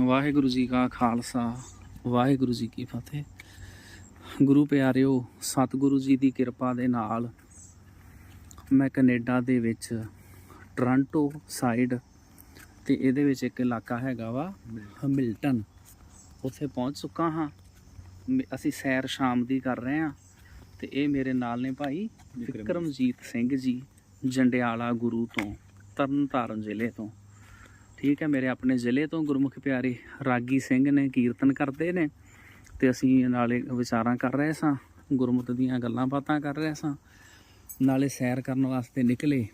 ਵਾਹਿਗੁਰੂ ਜੀ ਕਾ ਖਾਲਸਾ ਵਾਹਿਗੁਰੂ ਜੀ ਕੀ ਫਤਿਹ। ਗੁਰੂ ਪਿਆਰਿਓ ਸਤਿਗੁਰੂ ਜੀ ਦੀ ਕਿਰਪਾ ਦੇ ਨਾਲ ਮੈਂ ਕੈਨੇਡਾ ਦੇ ਵਿੱਚ ਟੋਰਾਂਟੋ ਸਾਈਡ ਤੇ ਇਹਦੇ ਵਿੱਚ ਇੱਕ ਇਲਾਕਾ ਹੈਗਾ ਵਾ ਹਮਿਲਟਨ ਉੱਥੇ ਪਹੁੰਚ ਚੁੱਕਾ ਹਾਂ। ਅਸੀਂ ਸੈਰ ਸ਼ਾਮ ਦੀ ਕਰ ਰਹੇ ਹਾਂ ਤੇ ਇਹ ਮੇਰੇ ਨਾਲ ਨੇ ਭਾਈ ਵਿਕਰਮਜੀਤ ਸਿੰਘ ਜੀ ਜੰਡਿਆਲਾ ਗੁਰੂ ਤੋਂ ਤਰਨਤਾਰਨ ਜ਼ਿਲ੍ਹੇ ਤੋਂ। ਠੀਕ ਹੈ, ਮੇਰੇ ਆਪਣੇ ਜ਼ਿਲ੍ਹੇ ਤੋਂ ਗੁਰਮੁਖ ਪਿਆਰੇ ਰਾਗੀ ਸਿੰਘ ਨੇ ਕੀਰਤਨ ਕਰਦੇ ਨੇ ਤੇ ਅਸੀਂ ਨਾਲੇ ਵਿਚਾਰਾਂ ਕਰ ਰਹੇ ਸਾਂ, ਗੁਰਮੁਖ ਦੀਆਂ ਗੱਲਾਂ ਬਾਤਾਂ ਕਰ ਰਹੇ ਸਾਂ, ਨਾਲੇ ਸੈਰ ਕਰਨ ਵਾਸਤੇ ਨਿਕਲੇ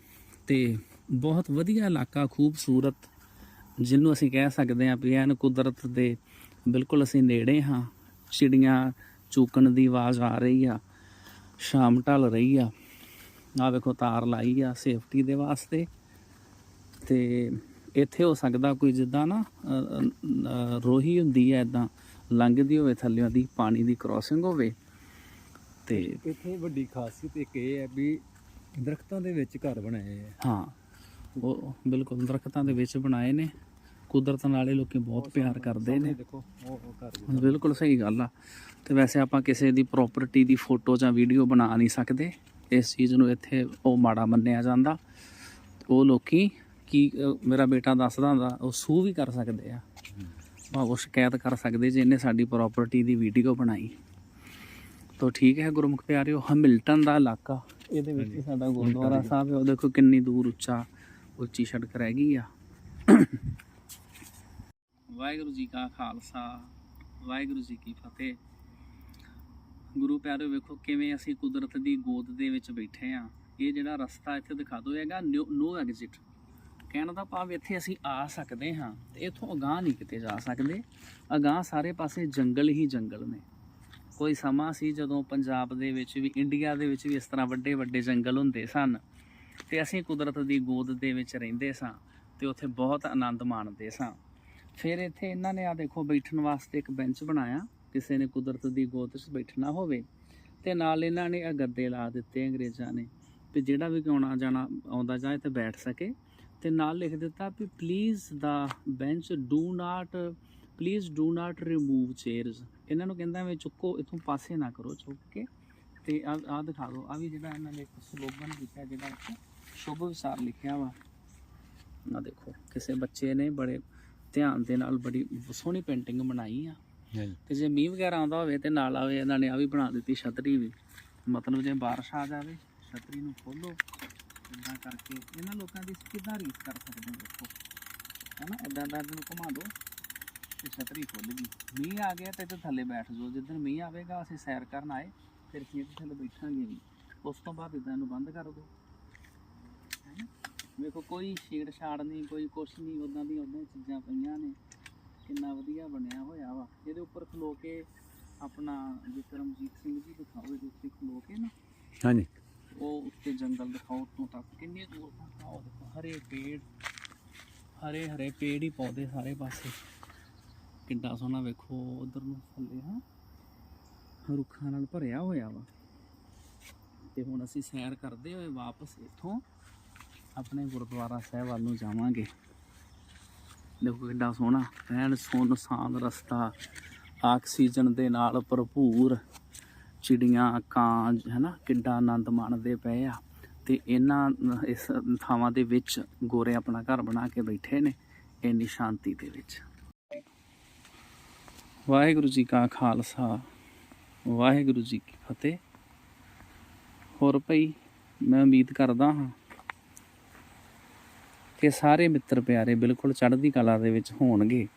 ਤੇ ਬਹੁਤ ਵਧੀਆ ਇਲਾਕਾ, ਖੂਬਸੂਰਤ ਜਿਹਨੂੰ ਅਸੀਂ ਕਹਿ ਸਕਦੇ ਹਾਂ ਵੀ ਐਨ ਕੁਦਰਤ ਦੇ ਬਿਲਕੁਲ ਅਸੀਂ ਨੇੜੇ ਹਾਂ, ਚਿੜੀਆਂ ਚੂਕਣ ਦੀ ਆਵਾਜ਼ ਆ ਰਹੀ ਆ, ਸ਼ਾਮ ਢਲ ਰਹੀ ਆ ਆ ਵੇਖੋ ਤਾਰ ਲਾਈ ਆ ਸੇਫਟੀ ਦੇ ਵਾਸਤੇ ਤੇ ਇੱਥੇ ਹੋ ਸਕਦਾ ਕੋਈ ਜਿੱਦਾਂ ਨਾ ਰੋਹੀ ਹੁੰਦੀ ਹੈ ਇਦਾਂ ਲੰਘਦੀ ਹੋਵੇ ਥੱਲਿਓਂ ਦੀ ਪਾਣੀ ਦੀ ਕ੍ਰਾਸਿੰਗ ਹੋਵੇ। ਤੇ ਇੱਥੇ ਵੱਡੀ ਖਾਸੀਅਤ ਇੱਕ ਇਹ ਹੈ ਵੀ ਦਰਖਤਾਂ ਦੇ ਵਿੱਚ ਘਰ ਬਣਾਏ ਆ। ਹਾਂ ਉਹ ਬਿਲਕੁਲ ਦਰਖਤਾਂ ਦੇ ਵਿੱਚ ਬਣਾਏ ਨੇ। ਕੁਦਰਤ ਨਾਲੇ ਲੋਕੀ ਬਹੁਤ ਪਿਆਰ ਕਰਦੇ ਨੇ। ਦੇਖੋ ਉਹ ਘਰ ਬਿਲਕੁਲ ਸਹੀ ਗੱਲ ਆ। ਤੇ ਵੈਸੇ ਆਪਾਂ ਕਿਸੇ ਦੀ ਪ੍ਰਾਪਰਟੀ ਦੀ ਫੋਟੋ ਜਾਂ ਵੀਡੀਓ ਬਣਾ ਨਹੀਂ ਸਕਦੇ। ਇਸ ਚੀਜ਼ ਨੂੰ ਇੱਥੇ ਉਹ ਮਾੜਾ ਮੰਨਿਆ ਜਾਂਦਾ। ਉਹ ਲੋਕੀ ਕੀ ਮੇਰਾ ਬੇਟਾ ਦੱਸਦਾ ਹੁੰਦਾ ਉਹ ਸੂ ਵੀ ਕਰ ਸਕਦੇ ਆ। ਭਾਵੇਂ ਉਹ ਸ਼ਿਕਾਇਤ ਕਰ ਸਕਦੇ ਜੇ ਇਹਨੇ ਸਾਡੀ ਪ੍ਰਾਪਰਟੀ ਦੀ ਵੀਡੀਓ ਬਣਾਈ। ਤਾਂ ਠੀਕ ਹੈ ਗੁਰਮੁਖ ਪਿਆਰਿਓ ਹਮਿਲਟਨ ਦਾ ਇਲਾਕਾ ਇਹਦੇ ਵਿੱਚ ਸਾਡਾ ਗੁਰਦੁਆਰਾ ਸਾਹਿਬ ਹੈ ਉਹ ਦੇਖੋ ਕਿੰਨੀ ਦੂਰ ਉੱਚਾ ਉੱਚੀ ਸੜਕ ਰਹਿ ਗਈ ਆ। ਵਾਹਿਗੁਰੂ ਜੀ ਕਾ ਖਾਲਸਾ ਵਾਹਿਗੁਰੂ ਜੀ ਕੀ ਫਤਿਹ। ਗੁਰੂ ਪਿਆਰਿਓ ਵੇਖੋ ਕਿਵੇਂ ਅਸੀਂ ਕੁਦਰਤ ਦੀ ਗੋਦ ਦੇ ਵਿੱਚ ਬੈਠੇ ਆ। ਇਹ ਜਿਹੜਾ ਰਸਤਾ ਇੱਥੇ ਦਿਖਾ ਦੋ ਹੈਗਾ ਨੋ ਐਗਜ਼ਿਟ ਕਹਿਣ ਦਾ ਭਾਵ ਇੱਥੇ ਅਸੀਂ ਆ ਸਕਦੇ ਹਾਂ, ਤੇ ਇੱਥੋਂ ਅਗਾਹ ਨਹੀਂ ਕਿਤੇ ਜਾ ਸਕਦੇ। ਅਗਾਹ ਸਾਰੇ ਪਾਸੇ ਜੰਗਲ ਹੀ ਜੰਗਲ ਨੇ। ਕੋਈ ਸਮਾਂ ਸੀ ਜਦੋਂ ਪੰਜਾਬ ਦੇ ਵਿੱਚ ਵੀ, ਇੰਡੀਆ ਦੇ ਵਿੱਚ ਵੀ ਇਸ ਤਰ੍ਹਾਂ ਵੱਡੇ ਵੱਡੇ ਜੰਗਲ ਹੁੰਦੇ ਸਨ, ਤੇ ਅਸੀਂ ਕੁਦਰਤ ਦੀ ਗੋਦ ਦੇ ਵਿੱਚ ਰਹਿੰਦੇ ਸਾਂ, ਤੇ ਉੱਥੇ ਬਹੁਤ ਆਨੰਦ ਮਾਣਦੇ ਸਾਂ। ਫਿਰ ਇੱਥੇ ਇਹਨਾਂ ਨੇ ਆ ਦੇਖੋ ਬੈਠਣ ਵਾਸਤੇ ਇੱਕ ਬੈਂਚ ਬਣਾਇਆ, ਕਿਸੇ ਨੇ ਕੁਦਰਤ ਦੀ ਗੋਦ 'ਚ ਬੈਠਣਾ ਹੋਵੇ, ਤੇ ਨਾਲ ਇਹਨਾਂ ਨੇ ਆ ਗੱਦੇ ਲਾ ਦਿੱਤੇ ਅੰਗਰੇਜ਼ਾਂ ਨੇ ਤੇ ਜਿਹੜਾ ਵੀ ਆਉਣਾ ਜਾਣਾ ਆਉਂਦਾ ਜਾਏ ਇੱਥੇ ਬੈਠ ਸਕੇ। ਤੇ ਨਾਲ ਲਿਖ ਦਿੱਤਾ ਵੀ please the bench do not please do not remove chairs ਇਹਨਾਂ ਨੂੰ ਕਹਿੰਦਾ ਵੀ ਚੁੱਕੋ ਇਥੋਂ ਪਾਸੇ ਨਾ ਕਰੋ ਚੁੱਕ ਕੇ। ਤੇ ਆ ਆ ਦਿਖਾ ਦਿਓ ਆ ਵੀ ਜਿਹੜਾ ਇਹਨਾਂ ਨੇ ਇੱਕ ਸਲੋਗਨ ਲਿਖਿਆ ਜਿਹੜਾ ਇੱਥੇ ਸ਼ੁਭ ਵਿਚਾਰ ਲਿਖਿਆ ਵਾ। ਨਾ ਦੇਖੋ ਕਿਸੇ ਬੱਚੇ ਨੇ ਬੜੇ ਧਿਆਨ ਦੇ ਨਾਲ ਬੜੀ ਸੋਹਣੀ ਪੇਂਟਿੰਗ ਬਣਾਈ ਆ। ਤੇ ਜੇ ਮੀਂਹ ਵਗੈਰਾ ਆਉਂਦਾ ਹੋਵੇ ਤੇ ਨਾਲ ਆਵੇ ਇਹਨਾਂ ਨੇ ਆ ਵੀ ਬਣਾ ਦਿੱਤੀ ਛਤਰੀ ਵੀ। ਮਤਲਬ ਜੇ ਬਾਰਿਸ਼ ਆ ਜਾਵੇ ਛਤਰੀ ਨੂੰ ਖੋਲੋ। ਇਦਾਂ ਕਰਕੇ ਇਹਨਾਂ ਲੋਕਾਂ ਦੀ ਕਿੱਦਾਂ ਰੀਸ ਕਰ ਸਕਦੇ ਹੋ ਦੇਖੋ। ਹਨਾ ਇਦਾਂ ਦਾ ਇਹਨੂੰ ਘੁਮਾ ਦਿਓ ਤੇ ਛਤਰੀ ਖੁੱਲ ਗਈ। ਮੀਂਹ ਆ ਗਿਆ ਤੇ ਇੱਥੇ ਥੱਲੇ ਬੈਠ ਜਾਓ। ਜਿੱਦਣ ਮੀਂਹ ਆਵੇਗਾ, ਅਸੀਂ ਸੈਰ ਕਰਨ ਆਏ, ਫਿਰ ਅਸੀਂ ਥੱਲੇ ਬੈਠਾਂਗੇ ਵੀ। ਉਸ ਤੋਂ ਬਾਅਦ ਇਦਾਂ ਨੂੰ ਬੰਦ ਕਰ ਦਿਓ। ਹੈਨਾ? ਵੇਖੋ, ਕੋਈ ਛੇੜ ਛਾੜ ਨਹੀਂ, ਕੋਈ ਕੁਛ ਨਹੀਂ ਉਦਾਂ ਦੀਆਂ ਉਦਾਂ ਹੀ ਚੀਜ਼ਾਂ ਪਈਆਂ ਨੇ। ਕਿੰਨਾ ਵਧੀਆ ਬਣਿਆ ਹੋਇਆ ਵਾ। ਇਹਦੇ ਉੱਪਰ ਖਲੋ ਕੇ ਆਪਣਾ ਵਿਕਰਮਜੀਤ ਸਿੰਘ ਜੀ ਦਿਖਾਓ ਇਹਦੇ ਉੱਤੇ ਖਲੋ ਕੇ ਨਾ। ਹਾਂਜੀ। ਉਹ ਉੱਤੇ ਜੰਗਲ ਦਿਖਾਓ, ਉੱਤੋਂ ਤੱਕ। ਕਿੰਨੀ ਦੂਰ ਤੱਕ? ਹਰੇ ਪੇੜ, ਹਰੇ ਹਰੇ ਪੇੜ ਹੀ ਪੌਦੇ ਸਾਰੇ ਪਾਸੇ। ਕਿੰਨਾ ਸੋਹਣਾ ਵੇਖੋ, ਉਧਰ ਨੂੰ ਥੱਲੇ, ਹਾਂ। ਰੁੱਖਾਂ ਨਾਲ ਭਰਿਆ ਹੋਇਆ ਵਾ। ਤੇ ਹੁਣ ਅਸੀਂ ਸੈਰ ਕਰਦੇ ਹੋਏ ਵਾਪਸ ਇੱਥੋਂ ਆਪਣੇ ਗੁਰਦੁਆਰਾ ਸਾਹਿਬ ਵੱਲ ਨੂੰ ਜਾਵਾਂਗੇ। ਦੇਖੋ ਕਿੰਨਾ ਸੋਹਣਾ, ਐਨ ਸੁੰਨਸਾਨ ਰਸਤਾ, ਆਕਸੀਜਨ ਦੇ ਨਾਲ ਭਰਪੂਰ। ਚਿੜੀਆਂ, ਕਾਂ, ਹੈਨਾ, ਕਿੱਡਾ ਆਨੰਦ ਮਾਣਦੇ ਪਏ ਆ। ਤੇ ਇਹਨਾਂ, ਇਸ ਥਾਵਾਂ ਦੇ ਵਿੱਚ ਗੋਰੇ ਆਪਣਾ ਘਰ ਬਣਾ ਕੇ ਬੈਠੇ ਨੇ, ਇੰਨੀ ਸ਼ਾਂਤੀ ਦੇ ਵਿੱਚ। ਵਾਹਿਗੁਰੂ ਜੀ ਕਾ ਖਾਲਸਾ, ਵਾਹਿਗੁਰੂ ਜੀ ਕੀ ਫਤਿਹ। ਹੋਰ ਭਈ, ਮੈਂ ਉਮੀਦ ਕਰਦਾ ਹਾਂ ਕਿ ਸਾਰੇ ਮਿੱਤਰ ਪਿਆਰੇ ਬਿਲਕੁਲ ਚੜ੍ਹਦੀ ਕਲਾ ਦੇ ਵਿੱਚ ਹੋਣਗੇ।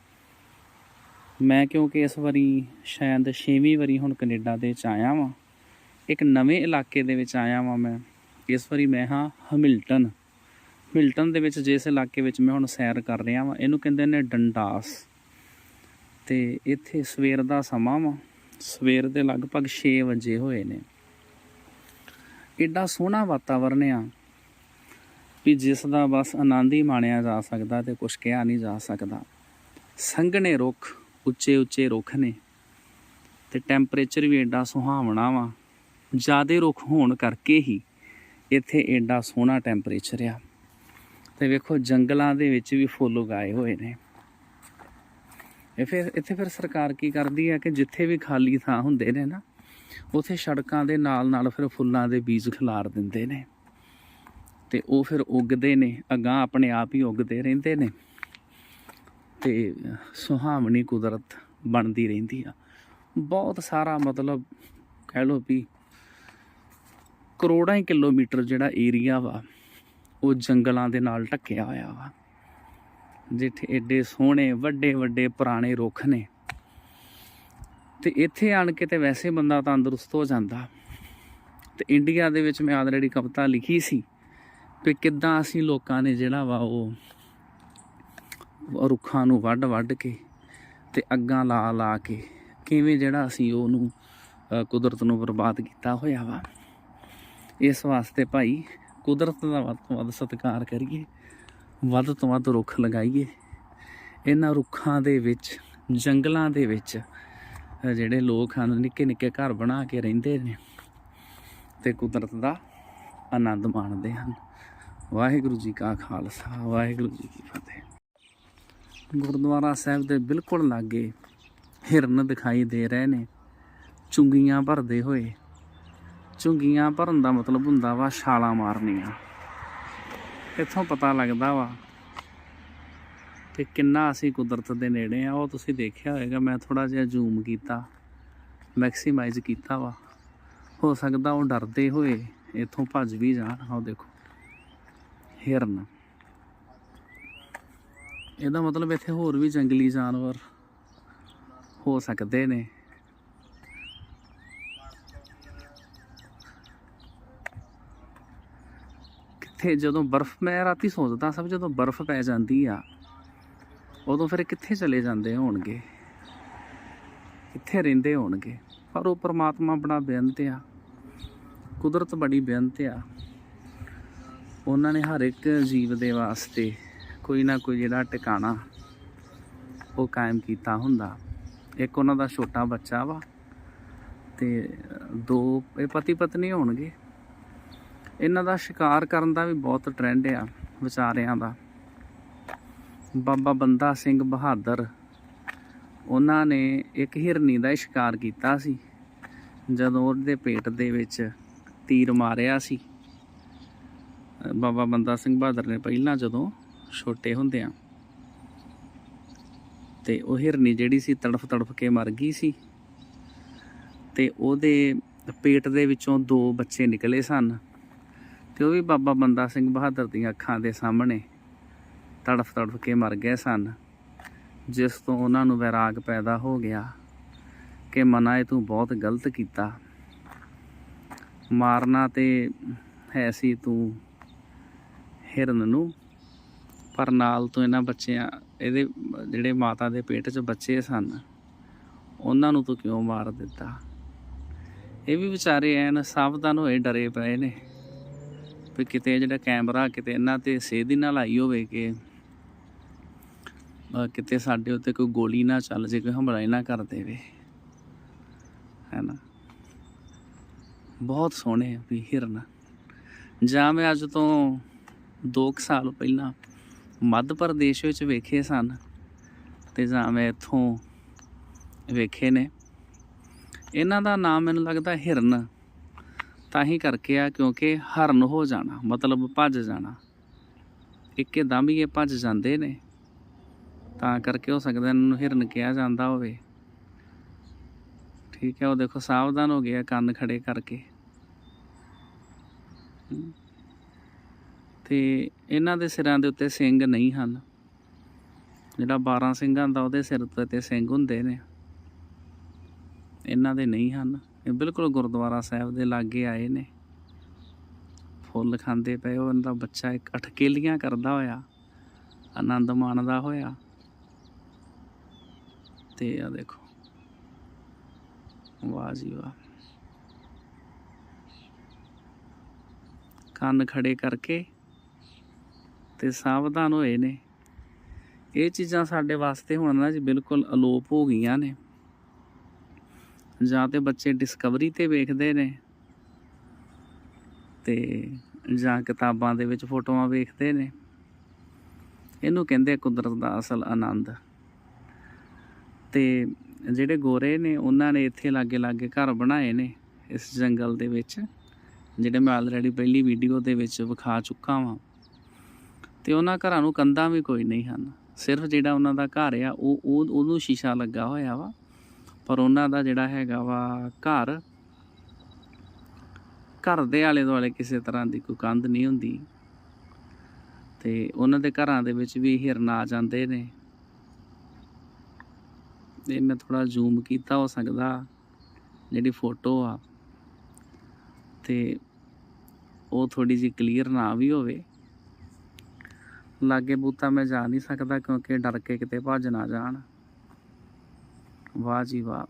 ਮੈਂ ਕਿਉਂਕਿ ਇਸ ਵਾਰੀ ਸ਼ਾਇਦ 6ਵੀਂ ਵਾਰੀ ਹੁਣ ਕੈਨੇਡਾ ਦੇ ਵਿੱਚ ਆਇਆ ਵਾਂ। ਇੱਕ ਨਵੇਂ ਇਲਾਕੇ ਦੇ ਵਿੱਚ ਆਇਆ ਵਾਂ ਮੈਂ। ਇਸ ਵਾਰੀ ਮੈਂ ਹਾਂ ਹਮਿਲਟਨ। ਹਮਿਲਟਨ ਦੇ ਵਿੱਚ ਜਿਸ ਇਲਾਕੇ ਵਿੱਚ ਮੈਂ ਹੁਣ ਸੈਰ ਕਰ ਰਿਹਾ ਵਾਂ, ਇਹਨੂੰ ਕਹਿੰਦੇ ਨੇ ਡੰਡਾਸ। ਤੇ ਇੱਥੇ ਸਵੇਰ ਦਾ ਸਮਾਂ ਵਾ। ਸਵੇਰ ਦੇ ਲਗਭਗ 6 ਵਜੇ ਹੋਏ ਨੇ। ਐਡਾ ਸੋਹਣਾ ਵਾਤਾਵਰਨ ਆ ਵੀ ਜਿਸ ਦਾ ਬਸ ਆਨੰਦ ਹੀ ਮਾਣਿਆ ਜਾ ਸਕਦਾ ਤੇ ਕੁਝ ਕਿਹਾ ਨਹੀਂ ਜਾ ਸਕਦਾ। ਸੰਘਣੇ ਰੁੱਖ ਉੱਚੇ ਉੱਚੇ ਰੁੱਖ ਨੇ ਤੇ ਟੈਂਪਰੇਚਰ ਵੀ ਐਡਾ ਸੁਹਾਵਣਾ ਵਾ। ਜ਼ਿਆਦੇ ਰੁੱਖ ਹੋਣ ਕਰਕੇ ਹੀ ਇੱਥੇ ਐਡਾ ਸੋਹਣਾ ਟੈਂਪਰੇਚਰ ਆ। ਤੇ ਵੇਖੋ ਜੰਗਲਾਂ ਦੇ ਵਿੱਚ ਵੀ ਫੁੱਲ ਉਗਾਏ ਹੋਏ ਨੇ। ਇਹ ਫਿਰ, ਇੱਥੇ ਫਿਰ ਸਰਕਾਰ ਕੀ ਕਰਦੀ ਹੈ ਕਿ ਜਿੱਥੇ ਵੀ ਖਾਲੀ ਥਾਂ ਹੁੰਦੇ ਨੇ ਨਾ, ਉਥੇ ਸੜਕਾਂ ਦੇ ਨਾਲ ਨਾਲ ਫਿਰ ਫੁੱਲਾਂ ਦੇ ਬੀਜ ਖਿਲਾਰ ਦਿੰਦੇ ਨੇ। ਤੇ ਉਹ ਫਿਰ ਉੱਗਦੇ ਨੇ ਅਗਾਂ ਆਪਣੇ ਆਪ ਹੀ ਉੱਗਦੇ ਰਹਿੰਦੇ ਨੇ। ਤੇ ਸੁਹਾਵਣੀ ਕੁਦਰਤ ਬਣਦੀ ਰਹਿੰਦੀ ਆ। ਬਹੁਤ ਸਾਰਾ ਮਤਲਬ ਕਹਿ ਲਓ ਵੀ ਕਰੋੜਾਂ ਹੀ ਕਿਲੋਮੀਟਰ ਜਿਹੜਾ ਏਰੀਆ ਵਾ, ਉਹ ਜੰਗਲਾਂ ਦੇ ਨਾਲ ਢੱਕਿਆ ਹੋਇਆ ਵਾ। ਜਿੱਥੇ ਏਡੇ ਸੋਹਣੇ, ਵੱਡੇ ਵੱਡੇ ਪੁਰਾਣੇ ਰੁੱਖ ਨੇ। ਤੇ ਇੱਥੇ ਆਣ ਕੇ ਤੇ ਵੈਸੇ ਬੰਦਾ ਤੰਦਰੁਸਤ ਹੋ ਜਾਂਦਾ। ਤੇ ਇੰਡੀਆ ਦੇ ਵਿੱਚ ਮੈਂ ਆਲਰੇਡੀ ਕਵਿਤਾ ਲਿਖੀ ਸੀ ਕਿ ਕਿੱਦਾਂ ਅਸੀਂ ਲੋਕਾਂ ਨੇ ਜਿਹੜਾ ਵਾ ਉਹ ਰੁੱਖਾਂ ਨੂੰ ਵੱਢ ਵੱਢ ਕੇ ਤੇ ਅੱਗਾਂ ਲਾ ਲਾ ਕੇ ਕਿਵੇਂ ਜਿਹੜਾ ਅਸੀਂ ਉਹਨੂੰ ਕੁਦਰਤ ਨੂੰ ਬਰਬਾਦ ਕੀਤਾ ਹੋਇਆ ਵਾ। ਇਸ ਵਾਸਤੇ ਭਾਈ ਕੁਦਰਤ ਦਾ ਵੱਧ ਤੋਂ ਵੱਧ ਸਤਿਕਾਰ ਕਰੀਏ, ਵੱਧ ਤੋਂ ਵੱਧ ਰੁੱਖ ਲਗਾਈਏ। ਇਹਨਾਂ ਰੁੱਖਾਂ ਦੇ ਵਿੱਚ, ਜੰਗਲਾਂ ਦੇ ਵਿੱਚ ਜਿਹੜੇ ਲੋਕ ਹਨ, ਨਿੱਕੇ ਨਿੱਕੇ ਘਰ ਬਣਾ ਕੇ ਰਹਿੰਦੇ ਨੇ ਤੇ ਕੁਦਰਤ ਦਾ ਆਨੰਦ ਮਾਣਦੇ ਹਨ। ਵਾਹਿਗੁਰੂ ਜੀ ਕਾ ਖਾਲਸਾ, ਵਾਹਿਗੁਰੂ ਜੀ ਕੀ ਫਤਿਹ। ਗੁਰਦੁਆਰਾ ਸਾਹਿਬ ਦੇ ਬਿਲਕੁਲ ਲਾਗੇ ਹਿਰਨ ਦਿਖਾਈ ਦੇ ਰਹੇ ਨੇ। ਚੁੰਗੀਆਂ ਭਰਦੇ ਹੋਏ। ਚੁੰਗੀਆਂ ਭਰਨ ਦਾ ਮਤਲਬ ਹੁੰਦਾ ਵਾ ਛਾਲਾਂ ਮਾਰਨੀਆਂ। ਇੱਥੋਂ ਪਤਾ ਲੱਗਦਾ ਵਾ ਕਿ ਕਿੰਨਾ ਅਸੀਂ ਕੁਦਰਤ ਦੇ ਨੇੜੇ ਆ। ਉਹ ਤੁਸੀਂ ਦੇਖਿਆ ਹੋਵੇਗਾ ਮੈਂ ਥੋੜਾ ਜਿਹਾ ਜ਼ੂਮ ਕੀਤਾ ਮੈਕਸਿਮਾਈਜ਼ ਕੀਤਾ ਵਾ। ਹੋ ਸਕਦਾ ਉਹ ਡਰਦੇ ਹੋਏ ਇੱਥੋਂ ਭੱਜ ਵੀ ਜਾਣ। ਆਹ ਦੇਖੋ, ਹਿਰਨ। ਇਹਦਾ ਮਤਲਬ ਇੱਥੇ ਹੋਰ ਵੀ ਜੰਗਲੀ ਜਾਨਵਰ ਹੋ ਸਕਦੇ ਨੇ। ਕਿੱਥੇ ਜਦੋਂ ਬਰਫ਼, ਮੈਂ ਰਾਤੀ ਸੋਚਦਾ ਸਭ ਜਦੋਂ ਬਰਫ਼ ਪੈ ਜਾਂਦੀ ਆ, ਉਦੋਂ ਫਿਰ ਕਿੱਥੇ ਚਲੇ ਜਾਂਦੇ ਹੋਣਗੇ? ਕਿੱਥੇ ਰਹਿੰਦੇ ਹੋਣਗੇ? ਪਰ ਉਹ ਪ੍ਰਮਾਤਮਾ ਬੜਾ ਬੇਅੰਤ ਆ। ਕੁਦਰਤ ਬੜੀ ਬੇਅੰਤ ਆ। ਉਹਨਾਂ ਨੇ ਹਰ ਇੱਕ ਜੀਵ ਦੇ ਵਾਸਤੇ ਕੋਈ ਨਾ ਕੋਈ ਜਿਹੜਾ ਟਿਕਾਣਾ ਉਹ ਕਾਇਮ ਕੀਤਾ ਹੁੰਦਾ। ਇੱਕ ਉਹਨਾਂ ਦਾ ਛੋਟਾ ਬੱਚਾ ਵਾ ਤੇ ਦੋ ਇਹ ਪਤੀ ਪਤਨੀ ਹੋਣਗੇ। ਇਹਨਾਂ ਦਾ ਸ਼ਿਕਾਰ ਕਰਨ ਦਾ ਵੀ ਬਹੁਤ ਟ੍ਰੈਂਡ ਆ ਵਿਚਾਰਿਆਂ ਦਾ। ਬਾਬਾ ਬੰਦਾ ਸਿੰਘ ਬਹਾਦਰ, ਉਹਨਾਂ ਨੇ ਇੱਕ ਹਿਰਨੀ ਦਾ ਹੀ ਸ਼ਿਕਾਰ ਕੀਤਾ ਸੀ। ਜਦੋਂ ਉਹਦੇ ਪੇਟ ਦੇ ਵਿੱਚ ਤੀਰ ਮਾਰਿਆ ਸੀ। ਬਾਬਾ ਬੰਦਾ ਸਿੰਘ ਬਹਾਦਰ ਨੇ ਪਹਿਲਾਂ ਜਦੋਂ ਛੋਟੇ ਹੁੰਦਿਆਂ ਤੇ ਉਹ ਹਿਰਨੀ ਜਿਹੜੀ ਸੀ ਤੜਫ ਤੜਫ ਕੇ ਮਰ ਗਈ ਸੀ। ਤੇ ਉਹਦੇ ਪੇਟ ਦੇ ਵਿੱਚੋਂ ਦੋ ਬੱਚੇ ਨਿਕਲੇ ਸਨ। ਤੇ ਉਹ ਵੀ ਬਾਬਾ ਬੰਦਾ ਸਿੰਘ ਬਹਾਦਰ ਦੀਆਂ ਅੱਖਾਂ ਦੇ ਸਾਹਮਣੇ ਤੜਫ ਤੜਫ ਕੇ ਮਰ ਗਏ ਸਨ। ਜਿਸ ਤੋਂ ਉਹਨਾਂ ਨੂੰ ਵੈਰਾਗ ਪੈਦਾ ਹੋ ਗਿਆ ਕਿ ਮਨਾ ਇਹ ਤੂੰ ਬਹੁਤ ਗਲਤ ਕੀਤਾ। ਮਾਰਨਾ ਤੇ ਹੈ ਸੀ ਤੂੰ ਹਿਰਨ ਨੂੰ। ਪਰ ਨਾਲ ਤੋਂ ਇਹਨਾਂ ਬੱਚਿਆਂ, ਇਹਦੇ ਜਿਹੜੇ ਮਾਤਾ ਦੇ ਪੇਟ 'ਚ ਬੱਚੇ ਸਨ, ਉਹਨਾਂ ਨੂੰ ਤੂੰ ਕਿਉਂ ਮਾਰ ਦਿੱਤਾ? ਇਹ ਵੀ ਵਿਚਾਰੇ ਐਨ ਸਾਵਧਾਨ ਹੋਏ ਡਰੇ ਪਏ ਨੇ ਵੀ ਕਿਤੇ ਜਿਹੜਾ ਕੈਮਰਾ, ਕਿਤੇ ਇਹਨਾਂ ਤੇ ਸੇਧ ਨਾਲ ਆਈ ਹੋਵੇ ਕਿ ਕਿਤੇ ਸਾਡੇ ਉੱਤੇ ਕੋਈ ਗੋਲੀ ਨਾ ਚੱਲ ਜੇ, ਕੋਈ ਹਮਲਾ ਹੀ ਨਾ ਕਰ ਦੇਵੇ। ਹੈਨਾ ਬਹੁਤ ਸੋਹਣੇ ਵੀ ਹਿਰਨ। ਜਾਂ ਮੈਂ ਅੱਜ ਤੋਂ 2 ਸਾਲ ਪਹਿਲਾਂ ਮੱਧ ਪ੍ਰਦੇਸ਼ ਵਿੱਚ ਵੇਖੇ ਸਨ ਤੇ ਜਾਂ ਮੈਂ ਇੱਥੋਂ ਵੇਖੇ ਨੇ। ਇਹਨਾਂ ਦਾ ਨਾਮ ਮੈਨੂੰ ਲੱਗਦਾ ਹਿਰਨ। ਤਾਂ ਹੀ ਕਰਕੇ ਆ ਕਿਉਂਕਿ ਹਰਨ ਹੋ ਜਾਣਾ, ਮਤਲਬ ਭੱਜ ਜਾਣਾ। ਇੱਕਦਮ ਹੀ ਇਹ ਭੱਜ ਜਾਂਦੇ ਨੇ। ਤਾਂ ਕਰਕੇ ਹੋ ਸਕਦਾ ਇਹਨਾਂ ਨੂੰ ਹਿਰਨ ਕਿਹਾ ਜਾਂਦਾ ਹੋਵੇ। ਠੀਕ ਹੈ, ਉਹ ਦੇਖੋ ਸਾਵਧਾਨ ਹੋ ਗਿਆ ਕੰਨ ਖੜੇ ਕਰਕੇ। ਹਮ। ਤੇ ਇਹਨਾਂ ਦੇ ਸਿਰਾਂ ਦੇ ਉੱਤੇ ਸਿੰਘ ਨਹੀਂ ਹਨ। ਜਿਹੜਾ 12 ਸਿੰਘਾਂ ਦਾ ਉਹਦੇ ਸਿਰ ਤੇ ਤੇ ਸਿੰਘ ਹੁੰਦੇ ਨੇ, ਇਹਨਾਂ ਦੇ ਨਹੀਂ ਹਨ। ਇਹ ਬਿਲਕੁਲ ਗੁਰਦੁਆਰਾ ਸਾਹਿਬ ਦੇ ਲਾਗੇ ਆਏ ਨੇ। ਫੁੱਲ ਖਾਂਦੇ ਪਏ ਉਹ ਦਾ ਬੱਚਾ ਇੱਕ ਅਠਕੇਲੀਆਂ ਕਰਦਾ ਹੋਇਆ, ਆਨੰਦ ਮਾਣਦਾ ਹੋਇਆ। ਤੇ ਆ ਦੇਖੋ, ਵਾਹ ਜੀ ਵਾਹ। ਕੰਨ ਖੜੇ ਕਰਕੇ ਤੇ ਸਾਵਧਾਨ ਹੋਏ ਨੇ। ਇਹ ਚੀਜ਼ਾਂ ਸਾਡੇ ਵਾਸਤੇ ਹੁਣ ਨਾ ਜੀ ਬਿਲਕੁਲ ਅਲੋਪ ਹੋ ਗਈਆਂ ਨੇ। ਜਾਂ ਤੇ ਬੱਚੇ ਡਿਸਕਵਰੀ ਤੇ ਵੇਖਦੇ ਨੇ। ਤੇ ਜਾਂ ਕਿਤਾਬਾਂ ਦੇ ਵਿੱਚ ਫੋਟੋਆਂ ਵੇਖਦੇ ਨੇ। ਇਹਨੂੰ ਕਹਿੰਦੇ ਕੁਦਰਤ ਦਾ ਅਸਲ ਆਨੰਦ। ਤੇ ਜਿਹੜੇ ਗੋਰੇ ਨੇ, ਉਹਨਾਂ ਨੇ ਇੱਥੇ ਲਾਗੇ ਲਾਗੇ ਘਰ ਬਣਾਏ ਨੇ, ਇਸ ਜੰਗਲ ਦੇ ਵਿੱਚ, ਜਿਹੜੇ ਮੈਂ ਆਲਰੇਡੀ ਪਹਿਲੀ ਵੀਡੀਓ ਦੇ ਵਿੱਚ ਵਿਖਾ ਚੁੱਕਾ ਵਾਂ। ਤੇ ਉਹਨਾਂ ਘਰਾਂ ਨੂੰ ਕੰਧਾਂ ਵੀ ਕੋਈ ਨਹੀਂ ਹਨ। ਸਿਰਫ ਜਿਹੜਾ ਉਹਨਾਂ ਦਾ ਘਰ ਆ, ਉਹ ਉਹ ਉਹਨੂੰ ਸ਼ੀਸ਼ਾ ਲੱਗਾ ਹੋਇਆ ਵਾ। ਪਰ ਉਹਨਾਂ ਦਾ ਜਿਹੜਾ ਹੈਗਾ ਵਾ ਘਰ ਘਰ ਦੇ ਆਲੇ ਦੁਆਲੇ ਕਿਸੇ ਤਰ੍ਹਾਂ ਦੀ ਕੋਈ ਕੰਧ ਨਹੀਂ ਹੁੰਦੀ। ਤੇ ਉਹਨਾਂ ਦੇ ਘਰਾਂ ਦੇ ਵਿੱਚ ਵੀ ਹਿਰਨ ਆ ਜਾਂਦੇ ਨੇ। ਇਹ ਮੈਂ ਥੋੜਾ ਜ਼ੂਮ ਕੀਤਾ, ਹੋ ਸਕਦਾ ਜਿਹੜੀ ਫੋਟੋ ਆ। ਤੇ ਉਹ ਥੋੜੀ ਜਿਹੀ ਕਲੀਅਰ ਨਾ ਵੀ ਹੋਵੇ। ਲਾਗੇ ਬੂਤਾ ਮੈਂ ਜਾ ਨਹੀਂ ਸਕਦਾ ਕਿਉਂਕਿ ਡਰ ਕੇ ਕਿਤੇ ਭੱਜ ਨਾ ਜਾਣ। ਵਾਹ ਜੀ ਵਾਹ।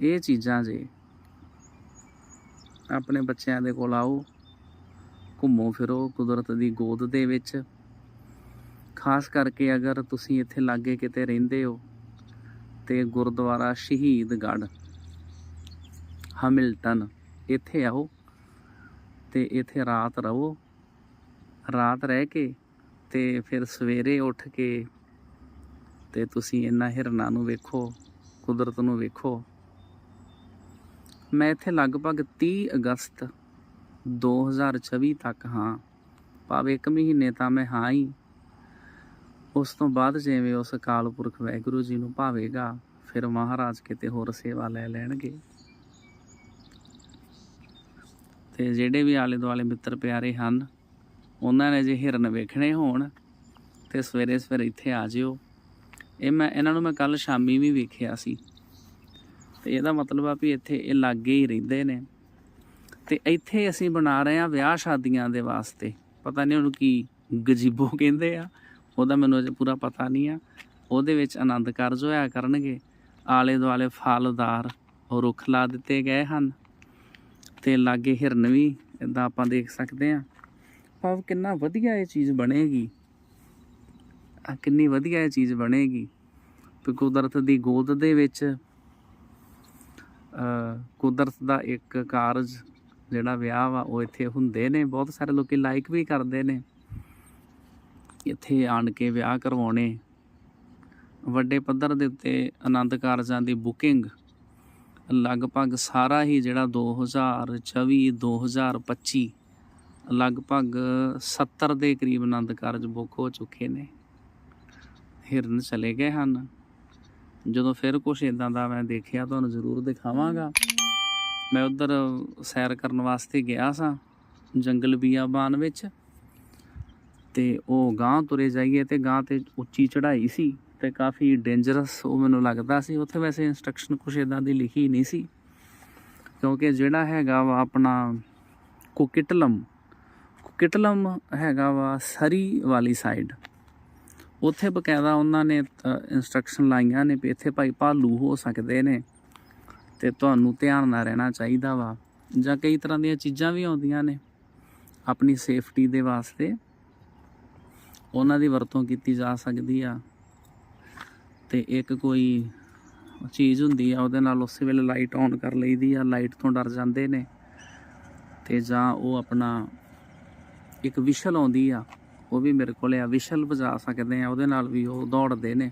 ਇਹ ਚੀਜ਼ਾਂ ਜੇ ਆਪਣੇ ਬੱਚਿਆਂ ਦੇ ਕੋਲ ਆਓ, ਘੁੰਮੋ ਫਿਰੋ ਕੁਦਰਤ ਦੀ ਗੋਦ ਦੇ ਵਿੱਚ। ਖਾਸ ਕਰਕੇ ਅਗਰ ਤੁਸੀਂ ਇੱਥੇ ਲਾਗੇ ਕਿਤੇ ਰਹਿੰਦੇ ਹੋ ਤੇ ਗੁਰਦੁਆਰਾ ਸ਼ਹੀਦਗੜ੍ਹ ਹਮਿਲਟਨ, ਇੱਥੇ ਆਓ ਤੇ ਇੱਥੇ ਰਾਤ ਰਹੋ। ਰਾਤ ਰਹਿ ਕੇ ਤੇ ਫਿਰ ਸਵੇਰੇ ਉੱਠ ਕੇ ਤੇ ਤੁਸੀਂ ਇਹਨਾਂ ਹਿਰਨਾਂ ਨੂੰ ਵੇਖੋ, ਕੁਦਰਤ ਨੂੰ ਵੇਖੋ। ਮੈਂ ਇੱਥੇ ਲਗਭਗ 30 ਅਗਸਤ 2024 ਤੱਕ ਹਾਂ। ਭਾਵੇਂ ਇੱਕ ਮਹੀਨੇ ਤਾਂ ਮੈਂ ਹਾਂ ਹੀ। ਉਸ ਤੋਂ ਬਾਅਦ ਜਿਵੇਂ ਉਸ ਅਕਾਲ ਪੁਰਖ ਵਾਹਿਗੁਰੂ ਜੀ ਨੂੰ ਭਾਵੇਗਾ, ਫਿਰ ਮਹਾਰਾਜ ਕਿਤੇ ਹੋਰ ਸੇਵਾ ਲੈ ਲੈਣਗੇ। ਤੇ ਜਿਹੜੇ ਵੀ ਆਲੇ ਦੁਆਲੇ ਮਿੱਤਰ ਪਿਆਰੇ ਹਨ ਉਹਨਾਂ ਨੇ ਜੇ ਹਿਰਨ ਵੇਖਣੇ ਹੋਣ ਤੇ ਸਵੇਰੇ ਸਵੇਰੇ ਇੱਥੇ ਆ ਜਿਓ। ਇਹ ਮੈਂ, ਇਹਨਾਂ ਨੂੰ ਮੈਂ ਕੱਲ ਸ਼ਾਮੀ ਵੀ ਵੇਖਿਆ ਸੀ। ਤੇ ਇਹਦਾ ਮਤਲਬ ਆ ਵੀ ਇੱਥੇ ਇਹ ਲਾਗੇ ਹੀ ਰਹਿੰਦੇ ਨੇ। ਤੇ ਇੱਥੇ ਅਸੀਂ ਬਣਾ ਰਹੇ ਆ ਵਿਆਹ ਸ਼ਾਦੀਆਂ ਦੇ ਵਾਸਤੇ। ਪਤਾ ਨਹੀਂ ਉਹਨੂੰ ਕੀ ਗਜੀਬੋ ਕਹਿੰਦੇ ਆ। ਉਹਦਾ ਮੈਨੂੰ ਅਜੇ ਪੂਰਾ ਪਤਾ ਨਹੀਂ ਆ। ਉਹਦੇ ਵਿੱਚ ਆਨੰਦ ਕਾਰਜ ਹੋਇਆ ਕਰਨਗੇ। ਆਲੇ ਦੁਆਲੇ ਫਲਦਾਰ ਰੁੱਖ ਲਾ ਦਿੱਤੇ ਗਏ ਹਨ। ਤੇ ਲਾਗੇ ਹਿਰਨ ਵੀ ਇਦਾਂ ਆਪਾਂ ਦੇਖ ਸਕਦੇ ਆ ਭਾਵ ਕਿੰਨਾ ਵਧੀਆ ਇਹ ਚੀਜ਼ ਬਣੇਗੀ। ਆ ਕਿੰਨੀ ਵਧੀਆ ਇਹ ਚੀਜ਼ ਬਣੇਗੀ। ਕਿ ਕੁਦਰਤ ਦੀ ਗੋਦ ਦੇ ਵਿੱਚ ਕੁਦਰਤ ਦਾ ਇੱਕ ਕਾਰਜ ਜਿਹੜਾ ਵਿਆਹ ਵਾ, ਉਹ ਇੱਥੇ ਹੁੰਦੇ ਨੇ। ਬਹੁਤ ਸਾਰੇ ਲੋਕੀ ਲਾਈਕ ਵੀ ਕਰਦੇ ਨੇ। ਇੱਥੇ ਆਣ ਕੇ ਵਿਆਹ ਕਰਵਾਉਣੇ। ਵੱਡੇ ਪੱਧਰ ਦੇ ਉੱਤੇ ਆਨੰਦ ਕਾਰਜਾਂ ਦੀ ਬੁਕਿੰਗ ਲਗਭਗ ਸਾਰਾ ਹੀ ਜਿਹੜਾ 2024 2025 ਲਗਭਗ 70 ਦੇ ਕਰੀਬ ਆਨੰਦ ਕਾਰਜ ਬੁੱਕ ਹੋ ਚੁੱਕੇ ਨੇ। ਹਿਰਨ ਚਲੇ ਗਏ ਹਨ। ਜਦੋਂ ਫਿਰ ਕੁਝ ਇਦਾਂ ਦਾ ਮੈਂ ਦੇਖਿਆ, ਤੁਹਾਨੂੰ ਜ਼ਰੂਰ ਦਿਖਾਵਾਂਗਾ। ਮੈਂ ਉਧਰ ਸੈਰ ਕਰਨ ਵਾਸਤੇ ਗਿਆ ਸਾਂ, ਜੰਗਲ ਬੀਆਬਾਨ ਵਿੱਚ। ਤੇ ਉਹ ਗਾਂ ਤੁਰੇ ਜਾਈਏ ਤੇ ਗਾਂ ਤੇ ਉੱਚੀ ਚੜ੍ਹਾਈ ਸੀ ਤੇ ਕਾਫੀ ਡੇਂਜਰਸ ਉਹ ਮੈਨੂੰ ਲੱਗਦਾ ਸੀ। ਉੱਥੇ ਵੈਸੇ ਇਨਸਟਰਕਸ਼ਨ ਕੁਛ ਇਦਾਂ ਦੀ ਲਿਖੀ ਨਹੀਂ ਸੀ। ਕਿਉਂਕਿ ਜਿਹੜਾ ਹੈਗਾ ਵਾ ਆਪਣਾ ਕੁਕਿਟਲਮ ਕੁਕਿਟਲਮ ਹੈਗਾ ਵਾ ਸਰੀ ਵਾਲੀ ਸਾਈਡ ਉੱਥੇ ਬਕਾਇਦਾ ਉਹਨਾਂ ਨੇ ਇਨਸਟਰਕਸ਼ਨ ਲਾਈਆਂ ਨੇ ਵੀ ਇੱਥੇ ਭਾਈ ਭਾਲੂ ਹੋ ਸਕਦੇ ਨੇ ਤੇ ਤੁਹਾਨੂੰ ਧਿਆਨ ਨਾਲ ਰਹਿਣਾ ਚਾਹੀਦਾ ਵਾ। ਜਾਂ ਕਈ ਤਰ੍ਹਾਂ ਦੀਆਂ ਚੀਜ਼ਾਂ ਵੀ ਆਉਂਦੀਆਂ ਨੇ ਆਪਣੀ ਸੇਫਟੀ ਦੇ ਵਾਸਤੇ। ਉਹਨਾਂ ਦੀ ਵਰਤੋਂ ਕੀਤੀ ਜਾ ਸਕਦੀ ਆ। ਤੇ ਇੱਕ ਕੋਈ ਚੀਜ਼ ਹੁੰਦੀ ਆ, ਉਹਦੇ ਨਾਲ ਉਸੇ ਵੇਲੇ ਲਾਈਟ ਔਨ ਕਰ ਲਈਦੀ ਆ। ਲਾਈਟ ਤੋਂ ਡਰ ਜਾਂਦੇ ਨੇ। ਤੇ ਜਾਂ ਉਹ ਆਪਣਾ ਇੱਕ ਵਿਸ਼ਲ ਆਉਂਦੀ ਆ, ਉਹ ਵੀ ਮੇਰੇ ਕੋਲ ਆ। ਵਿਸ਼ਲ ਵਜਾ ਸਕਦੇ ਆ, ਉਹਦੇ ਨਾਲ ਵੀ ਉਹ ਦੌੜਦੇ ਨੇ।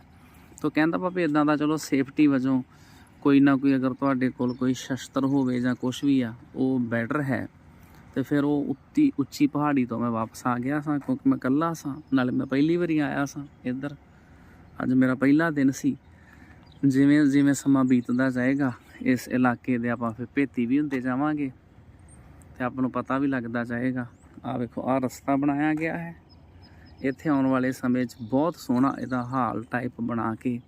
ਤਾਂ ਕਹਿੰਦਾ ਪਾਪੇ ਇਦਾਂ ਦਾ ਚਲੋ ਸੇਫਟੀ ਵਜੋਂ ਕੋਈ ਨਾ ਕੋਈ ਅਗਰ ਤੁਹਾਡੇ ਕੋਲ ਕੋਈ ਸ਼ਸਤਰ ਹੋਵੇ ਜਾਂ ਕੁਝ ਵੀ ਆ, ਉਹ ਬੈਟਰ ਹੈ। ਤੇ ਫਿਰ ਉਹ ਉੱਤੀ, ਉੱਚੀ ਪਹਾੜੀ ਤੋਂ ਮੈਂ ਵਾਪਸ ਆ ਗਿਆ ਸਾਂ, ਕਿਉਂਕਿ ਮੈਂ ਇਕੱਲਾ ਸਾਂ, ਨਾਲੇ ਮੈਂ ਪਹਿਲੀ ਵਾਰੀ ਆਇਆ ਸਾਂ ਇੱਧਰ। ਅੱਜ ਮੇਰਾ ਪਹਿਲਾ ਦਿਨ ਸੀ। ਜਿਵੇਂ ਜਿਵੇਂ ਸਮਾਂ ਬੀਤਦਾ ਜਾਏਗਾ, ਇਸ ਇਲਾਕੇ ਦੇ ਆਪਾਂ ਫਿਰ ਭੇਤੀ ਵੀ ਹੁੰਦੇ ਜਾਵਾਂਗੇ। ਤੇ ਆਪਾਂ ਨੂੰ ਪਤਾ ਵੀ ਲੱਗਦਾ ਜਾਏਗਾ। ਆ ਵੇਖੋ ਆ ਰਸਤਾ ਬਣਾਇਆ ਗਿਆ ਹੈ। ਇੱਥੇ ਆਉਣ ਵਾਲੇ ਸਮੇਂ 'ਚ ਬਹੁਤ ਸੋਹਣਾ ਇਹਦਾ ਹਾਲ ਟਾਈਪ ਬਣਾ ਕੇ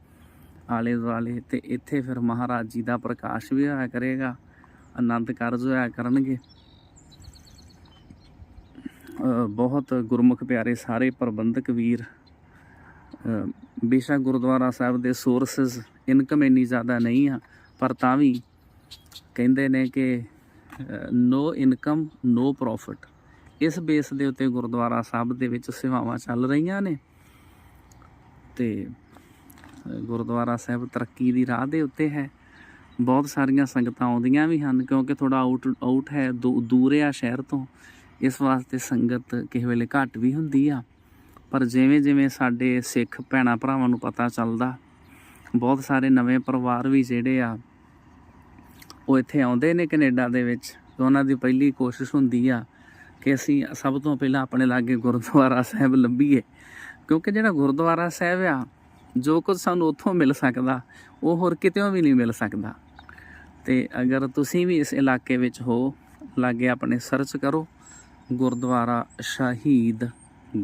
ਆਲੇ ਦੁਆਲੇ ਤੇ ਇੱਥੇ ਫਿਰ ਮਹਾਰਾਜ ਜੀ ਦਾ ਪ੍ਰਕਾਸ਼ ਵੀ ਹੋਇਆ ਕਰੇਗਾ, ਆਨੰਦ ਕਾਰਜ ਹੋਇਆ ਕਰਨਗੇ। ਬਹੁਤ ਗੁਰਮੁਖ ਪਿਆਰੇ ਸਾਰੇ ਪ੍ਰਬੰਧਕ ਵੀਰ ਬੇਸ਼ੱਕ ਗੁਰਦੁਆਰਾ ਸਾਹਿਬ ਦੇ ਸੋਰਸਸ ਇਨਕਮ ਇੰਨੀ ਜ਼ਿਆਦਾ ਨਹੀਂ ਆ, ਪਰ ਤਾਂ ਵੀ ਕਹਿੰਦੇ ਨੇ ਕਿ ਨੋ ਇਨਕਮ ਨੋ ਪ੍ਰੋਫਿਟ ਇਸ ਬੇਸ ਦੇ ਉੱਤੇ ਗੁਰਦੁਆਰਾ ਸਾਹਿਬ ਦੇ ਵਿੱਚ ਸੇਵਾਵਾਂ ਚੱਲ ਰਹੀਆਂ ਨੇ। ਤੇ ਗੁਰਦੁਆਰਾ ਸਾਹਿਬ ਤਰੱਕੀ ਦੀ ਰਾਹ ਦੇ ਉੱਤੇ ਹੈ। ਬਹੁਤ ਸਾਰੀਆਂ ਸੰਗਤਾਂ ਆਉਂਦੀਆਂ ਵੀ ਹਨ, ਕਿਉਂਕਿ ਥੋੜਾ ਆਊਟ ਆਊਟ ਹੈ, ਦੂ- ਦੂਰ ਆ ਸ਼ਹਿਰ ਤੋਂ। ਇਸ ਵਾਸਤੇ ਸੰਗਤ ਕਿਸੇ ਵੇਲੇ ਘੱਟ ਵੀ ਹੁੰਦੀ ਆ। ਪਰ ਜਿਵੇਂ ਜਿਵੇਂ ਸਾਡੇ ਸਿੱਖ ਭੈਣਾ ਭਰਾਵਾਂ ਨੂੰ ਪਤਾ ਚੱਲਦਾ, ਬਹੁਤ ਸਾਰੇ ਨਵੇਂ ਪਰਿਵਾਰ ਵੀ ਜਿਹੜੇ ਆ, ਉਹ ਇੱਥੇ ਆਉਂਦੇ ਨੇ ਕੈਨੇਡਾ ਦੇ ਵਿੱਚ। ਉਹਨਾਂ ਦੀ ਪਹਿਲੀ ਕੋਸ਼ਿਸ਼ ਹੁੰਦੀ ਆ ਕਿ ਅਸੀਂ ਸਭ ਤੋਂ ਪਹਿਲਾਂ ਆਪਣੇ ਲਾਗੇ ਗੁਰਦੁਆਰਾ ਸਾਹਿਬ ਲੱਭੀਏ। ਕਿਉਂਕਿ ਜਿਹੜਾ ਗੁਰਦੁਆਰਾ ਸਾਹਿਬ ਆ, ਜੋ ਕੁਝ ਸਾਨੂੰ ਉੱਥੋਂ ਮਿਲ ਸਕਦਾ, ਉਹ ਹੋਰ ਕਿਤੇੋਂ ਵੀ ਨਹੀਂ ਮਿਲ ਸਕਦਾ। ਤੇ ਅਗਰ ਤੁਸੀਂ ਵੀ ਇਸ ਇਲਾਕੇ ਵਿੱਚ ਹੋ, ਲਾਗੇ ਆਪਣੇ ਸਰਚ ਕਰੋ, ਗੁਰਦੁਆਰਾ ਸ਼ਹੀਦ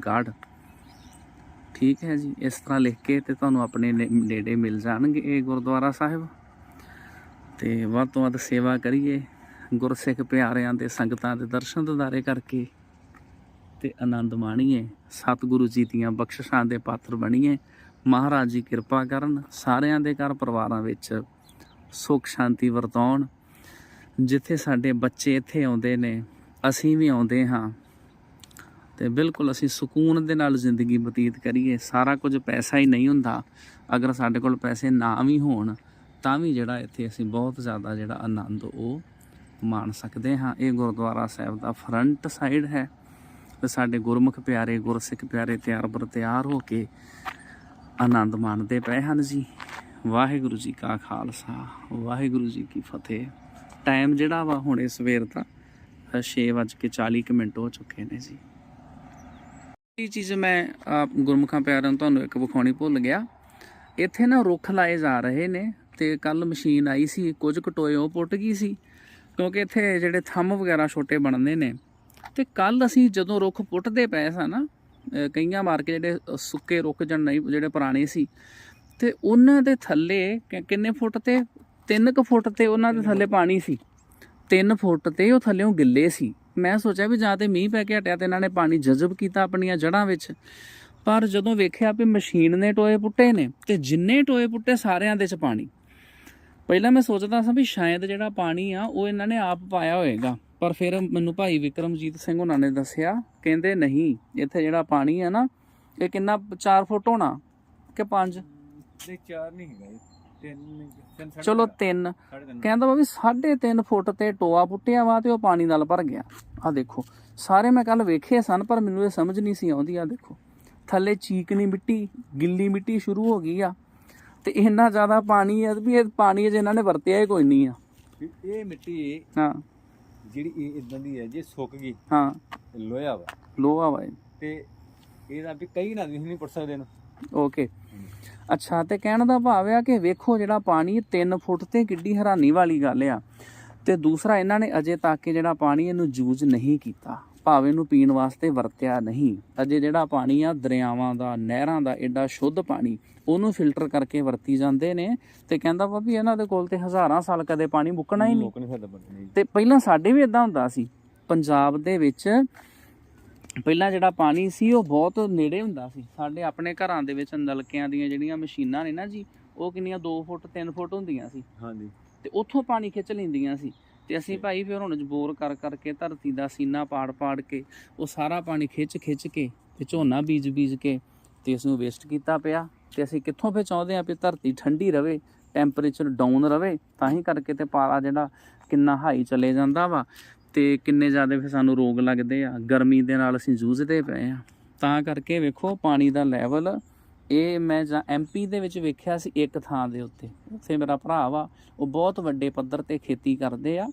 ਗੜ੍ਹ। ਠੀਕ ਹੈ ਜੀ, ਇਸ ਤਰ੍ਹਾਂ ਲਿਖ ਕੇ ਤੇ ਤੁਹਾਨੂੰ ਆਪਣੇ ਨੇ- ਨੇੜੇ ਮਿਲ ਜਾਣਗੇ ਇਹ ਗੁਰਦੁਆਰਾ ਸਾਹਿਬ। ਤੇ ਵੱਧ ਤੋਂ ਵੱਧ ਸੇਵਾ ਕਰੀਏ। ਗੁਰਸਿੱਖ ਪਿਆਰਿਆਂ ਦੇ ਸੰਗਤਾਂ ਦੇ ਦਰਸ਼ਨ ਦਿਦਾਰੇ ਕਰਕੇ ਤੇ ਆਨੰਦ ਮਾਣੀਏ, ਸਤਿਗੁਰੂ ਜੀ ਦੀਆਂ ਬਖਸ਼ਿਸ਼ਾਂ ਦੇ ਪਾਤਰ ਬਣੀਏ। ਮਹਾਰਾਜ ਜੀ ਕਿਰਪਾ ਕਰਨ, ਸਾਰਿਆਂ ਦੇ ਘਰ ਪਰਿਵਾਰਾਂ ਵਿੱਚ ਸੁੱਖ ਸ਼ਾਂਤੀ ਵਰਤਾਉਣ। ਜਿੱਥੇ ਸਾਡੇ ਬੱਚੇ ਇੱਥੇ ਆਉਂਦੇ ਨੇ, ਅਸੀਂ ਵੀ ਆਉਂਦੇ ਹਾਂ। ਤੇ ਬਿਲਕੁਲ ਅਸੀਂ ਸਕੂਨ ਦੇ ਨਾਲ ਜ਼ਿੰਦਗੀ ਬਤੀਤ ਕਰੀਏ। ਸਾਰਾ ਕੁਝ ਪੈਸਾ ਹੀ ਨਹੀਂ ਹੁੰਦਾ। ਅਗਰ ਸਾਡੇ ਕੋਲ ਪੈਸੇ ਨਾ ਵੀ ਹੋਣ, ਤਾਂ ਵੀ ਜਿਹੜਾ ਇੱਥੇ ਅਸੀਂ ਬਹੁਤ ਜ਼ਿਆਦਾ ਜਿਹੜਾ ਆਨੰਦ ਉਹ ਮਾਣ ਸਕਦੇ ਹਾਂ। ਇਹ ਗੁਰਦੁਆਰਾ ਸਾਹਿਬ ਦਾ ਫਰੰਟ ਸਾਈਡ ਹੈ। ਤੇ ਸਾਡੇ ਗੁਰਮੁਖ ਪਿਆਰੇ, ਗੁਰਸਿੱਖ ਪਿਆਰੇ ਤਿਆਰ ਬਰ ਤਿਆਰ ਹੋ ਕੇ ਆਨੰਦ ਮਾਣਦੇ ਪਏ ਹਨ ਜੀ। ਵਾਹਿਗੁਰੂ ਜੀ ਕਾ ਖਾਲਸਾ, ਵਾਹਿਗੁਰੂ ਜੀ ਕੀ ਫਤਿਹ। ਟਾਈਮ ਜਿਹੜਾ ਵਾ ਹੁਣੇ ਸਵੇਰ ਦਾ 6:40 ਮਿੰਟ ਹੋ ਚੁੱਕੇ ਨੇ ਜੀ। ਇਹ ਚੀਜ਼ ਮੈਂ ਆਪ ਗੁਰਮੁਖਾਂ ਪਿਆਰਿਆਂ ਨੂੰ ਤੁਹਾਨੂੰ ਇੱਕ ਵਿਖਾਉਣੀ ਭੁੱਲ ਗਿਆ। ਇੱਥੇ ਨਾ ਰੁੱਖ ਲਾਏ ਜਾ ਰਹੇ ਨੇ ਤੇ ਕੱਲ ਮਸ਼ੀਨ ਆਈ ਸੀ, ਕੁਝ ਕਟੋਏ ਉਹ ਪੁੱਟ ਗਈ ਸੀ। ਕਿਉਂਕਿ ਇੱਥੇ ਜਿਹੜੇ ਥੰਮ ਵਗੈਰਾ ਛੋਟੇ ਬਣਦੇ ਨੇ, ਤੇ ਕੱਲ ਅਸੀਂ ਜਦੋਂ ਰੁੱਖ ਪੁੱਟਦੇ ਪਏ ਸਾਂ ਨਾ ਕਈਆਂ ਮਾਰ ਕੇ ਜਿਹੜੇ ਸੁੱਕੇ ਰੁੱਖ ਜਾਂ ਨਹੀਂ, ਜਿਹੜੇ ਪੁਰਾਣੇ ਸੀ, ਤੇ ਉਹਨਾਂ ਦੇ ਥੱਲੇ ਕਿੰਨੇ ਫੁੱਟ ਤੇ? 3 ਕੁ ਫੁੱਟ ਤੇ ਉਹਨਾਂ ਦੇ ਥੱਲੇ ਪਾਣੀ ਸੀ। 3 ਫੁੱਟ ਤੇ ਉਹ ਥੱਲੇੋਂ ਗਿੱਲੇ ਸੀ। ਮੈਂ ਸੋਚਿਆ ਵੀ ਜਾਂ ਤੇ ਮੀਂਹ ਪੈ ਕੇ ਹਟਿਆ ਤੇ ਇਹਨਾਂ ਨੇ ਪਾਣੀ ਜਜ਼ਬ ਕੀਤਾ ਆਪਣੀਆਂ ਜੜ੍ਹਾਂ ਵਿੱਚ। ਪਰ ਜਦੋਂ ਵੇਖਿਆ ਵੀ ਮਸ਼ੀਨ ਨੇ ਟੋਏ ਪੁੱਟੇ ਨੇ, ਤੇ ਜਿੰਨੇ ਟੋਏ ਪੁੱਟੇ ਸਾਰਿਆਂ ਦੇ ਚ ਪਾਣੀ। ਪਹਿਲਾਂ ਮੈਂ ਸੋਚਦਾ ਸਾਂ ਵੀ ਸ਼ਾਇਦ ਜਿਹੜਾ ਪਾਣੀ ਆ ਉਹ ਇਹਨਾਂ ਨੇ ਆਪ ਪਾਇਆ ਹੋਏਗਾ। ਪਰ ਫਿਰ ਮੈਨੂੰ ਭਾਈ ਵਿਕਰਮਜੀਤ ਸਿੰਘ ਉਹਨਾਂ ਨੇ ਦੱਸਿਆ ਕਹਿੰਦੇ ਨਹੀਂ ਇੱਥੇ ਜਿਹੜਾ ਪਾਣੀ ਆ ਨਾ ਇਹ ਕਿੰਨਾ 4 ਫੁੱਟ ਹੋਣਾ ਕਿ 5 ਨਹੀਂ ਚਾਰ ਨਹੀਂ ਹੈਗਾ ਇਹ। ਤਿੰਨ ਤਿੰਨ ਸਾਢੇ ਚਲੋ ਤਿੰਨ, 3 ਸਾਢੇ ਤਿੰਨ। ਕਹਿੰਦਾ ਵਾ ਵੀ 3.5 ਫੁੱਟ ਤੇ ਟੋਆ ਪੁੱਟਿਆ ਵਾ ਤੇ ਉਹ ਪਾਣੀ ਨਾਲ ਭਰ ਗਿਆ। ਆ ਦੇਖੋ ਸਾਰੇ ਮੈਂ ਕੱਲ ਵੇਖੇ ਸਨ ਪਰ ਮੈਨੂੰ ਇਹ ਸਮਝ ਨਹੀਂ ਸੀ ਆਉਂਦੀ ਆ ਦੇਖੋ। ਥੱਲੇ ਚੀਕਣੀ ਮਿੱਟੀ ਗਿੱਲੀ ਮਿੱਟੀ ਸ਼ੁਰੂ ਹੋ ਗਈ ਆ। ਤੇ ਇੰਨਾ ਜ਼ਿਆਦਾ ਪਾਣੀ ਆ ਵੀ ਇਹ ਪਾਣੀ ਜੇ ਇਹਨਾਂ ਨੇ ਵਰਤਿਆ ਹੀ ਕੋਈ ਨਹੀਂ ਆ। ਵੀ ਇਹ ਮਿੱਟੀ ਹਾਂ। ਜਿਹੜੀ ਇਹ ਇਦਾਂ ਦੀ ਹੈ ਜੇ ਸੁੱਕ ਗਈ ਹਾਂ। ਲੋਹਾ ਵਾ। ਲੋਹਾ ਵਾ ਇਹ। ਤੇ ਇਹਦਾ ਵੀ ਕਈ ਨਾ ਨਹੀਂ ਪੁੱਟ ਸਕਦੇ ਇਹਨੂੰ। ਓਕੇ ਅੱਛਾ ਤੇ ਕਹਿਣ ਦਾ ਭਾਵ ਆ ਕਿ ਵੇਖੋ ਜਿਹੜਾ ਪਾਣੀ 3 ਫੁੱਟ ਤੇ ਕਿੱਡੀ ਹੈਰਾਨੀ ਵਾਲੀ ਗੱਲ ਆ। ਤੇ ਦੂਸਰਾ ਇਹਨਾਂ ਨੇ ਅਜੇ ਤੱਕ ਇਹ ਜਿਹੜਾ ਪਾਣੀ ਇਹਨੂੰ ਯੂਜ਼ ਨਹੀਂ ਕੀਤਾ। ਭਾਵੇਂ ਨੂੰ ਪੀਣ ਵਾਸਤੇ ਵਰਤਿਆ ਨਹੀਂ ਅਜੇ ਜਿਹੜਾ ਪਾਣੀ ਆ ਦਰਿਆਵਾਂ ਦਾ ਨਹਿਰਾਂ ਦਾ ਐਡਾ ਸ਼ੁੱਧ ਪਾਣੀ ਉਹਨੂੰ ਫਿਲਟਰ ਕਰਕੇ ਵਰਤੀ ਜਾਂਦੇ ਨੇ ਤੇ ਕਹਿੰਦਾ ਵਾ ਵੀ ਇਹਨਾਂ ਦੇ ਕੋਲ ਤੇ ਹਜ਼ਾਰਾਂ ਸਾਲ ਕਦੇ ਪਾਣੀ ਮੁੱਕਣਾ ਹੀ ਨਹੀਂ। ਤੇ ਪਹਿਲਾਂ ਸਾਡੇ ਵੀ ਇਦਾਂ ਹੁੰਦਾ ਸੀ। ਪੰਜਾਬ ਦੇ ਵਿੱਚ ਪਹਿਲਾਂ ਜਿਹੜਾ ਪਾਣੀ ਸੀ ਉਹ ਬਹੁਤ ਨੇੜੇ ਹੁੰਦਾ ਸੀ। ਸਾਡੇ ਆਪਣੇ ਘਰਾਂ ਦੇ ਵਿੱਚ ਨਲਕਿਆਂ ਦੀਆਂ ਜਿਹੜੀਆਂ ਮਸ਼ੀਨਾਂ ਨੇ ਨਾ ਜੀ ਉਹ ਕਿੰਨੀਆਂ 2 ਫੁੱਟ 3 ਫੁੱਟ ਹੁੰਦੀਆਂ ਸੀ। ਹਾਂਜੀ। ਤੇ ਉੱਥੋਂ ਪਾਣੀ ਖਿੱਚ ਲੈਂਦੀਆਂ ਸੀ। ਤੇ ਅਸੀਂ ਭਾਈ ਫਿਰ ਹੁਣ ਬੋਰ ਕਰ ਕਰਕੇ ਧਰਤੀ ਦਾ ਸੀਨਾ ਪਾੜ ਪਾੜ ਕੇ ਉਹ ਸਾਰਾ ਪਾਣੀ ਖਿੱਚ ਖਿੱਚ ਕੇ ਤੇ ਝੋਨਾ ਬੀਜ ਬੀਜ ਕੇ ਤੇ ਇਸ ਨੂੰ ਵੇਸਟ ਕੀਤਾ ਪਿਆ ਤੇ ਅਸੀਂ ਕਿੱਥੋਂ ਫੇ ਚਾਹੁੰਦੇ ਆ ਵੀ ਧਰਤੀ ਠੰਡੀ ਰਵੇ ਟੈਂਪਰੇਚਰ ਡਾਊਨ ਰਵੇ ਤਾਂ ਹੀ ਕਰਕੇ ਤੇ ਪਾਰਾ ਜਿਹੜਾ ਕਿੰਨਾ ਹਾਈ ਚਲੇ ਜਾਂਦਾ ਵਾ ਤੇ ਕਿੰਨੇ ਜ਼ਿਆਦਾ ਫਿਰ ਸਾਨੂੰ ਰੋਗ ਲੱਗਦੇ ਆ ਗਰਮੀ ਦੇ ਨਾਲ ਅਸੀਂ ਜੂਝਦੇ ਪਏ ਆ। ਤਾਂ ਕਰਕੇ ਵੇਖੋ ਪਾਣੀ ਦਾ ਲੈਵਲ ਇਹ ਮੈਂ ਜਾਂ ਐਮਪੀ ਦੇ ਵਿੱਚ ਵੇਖਿਆ ਸੀ ਇੱਕ ਥਾਂ ਦੇ ਉੱਤੇ। ਉੱਥੇ ਮੇਰਾ ਭਰਾ ਵਾ, ਉਹ ਬਹੁਤ ਵੱਡੇ ਪੱਧਰ ਤੇ ਖੇਤੀ ਕਰਦੇ ਆ।